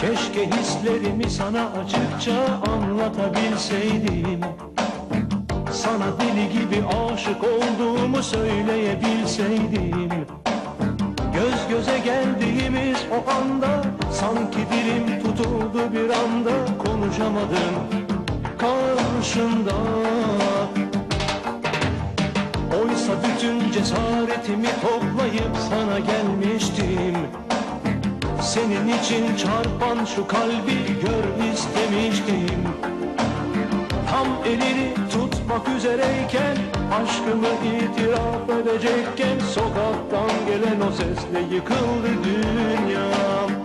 Keşke hislerimi sana açıkça anlatabilseydim. Sana deli gibi aşık olduğumu söyleyebilseydim. Göz göze geldiğimiz o anda Sanki dilim tutuldu bir anda Konuşamadım. Karşında Oysa bütün cesaretimi toplayıp sana gelmiştim. Senin için çarpan şu kalbi gör istemiştim. Tam elini tutmak üzereyken Aşkımı itiraf edecekken Sokaktan gelen o sesle yıkıldı dünyam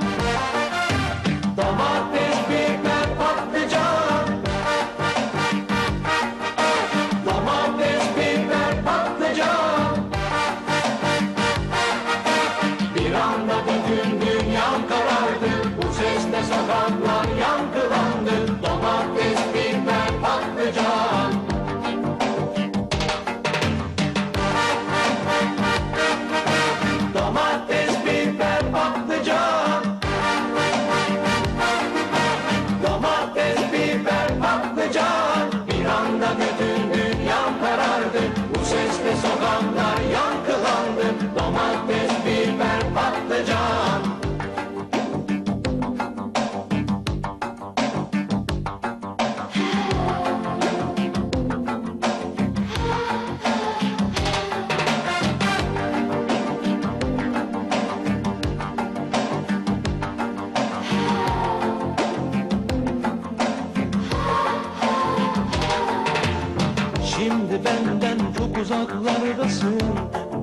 uzaklardasın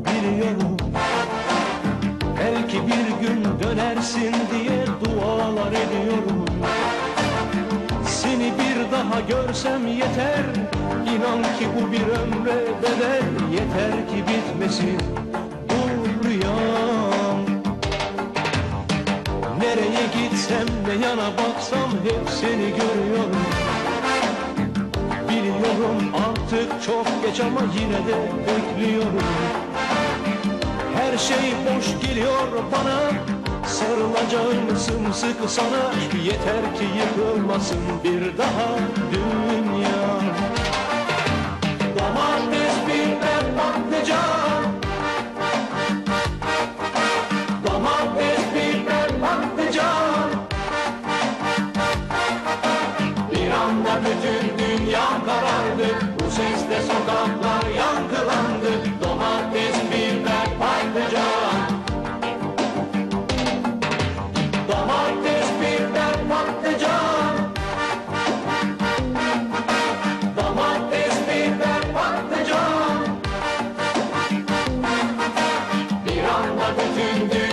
biliyorum. Belki bir gün dönersin diye dualar ediyorum. Seni bir daha görsem yeter. İnan ki bu bir ömre bedel. Yeter ki bitmesin bu rüyam. Nereye gitsem ne yana baksam hep seni görüyorum Biliyorum artık çok geç ama yine de bekliyorum. Her şey boş geliyor bana. Sarılacağım sımsıkı sana. Yeter ki yıkılmasın bir daha dünya. Domates, bütün dünya karardı Bu sesle sokaklar yankılandı Domates, biber, patlıcan Domates, biber, patlıcan Domates, biber, patlıcan Bir anda bütün dünya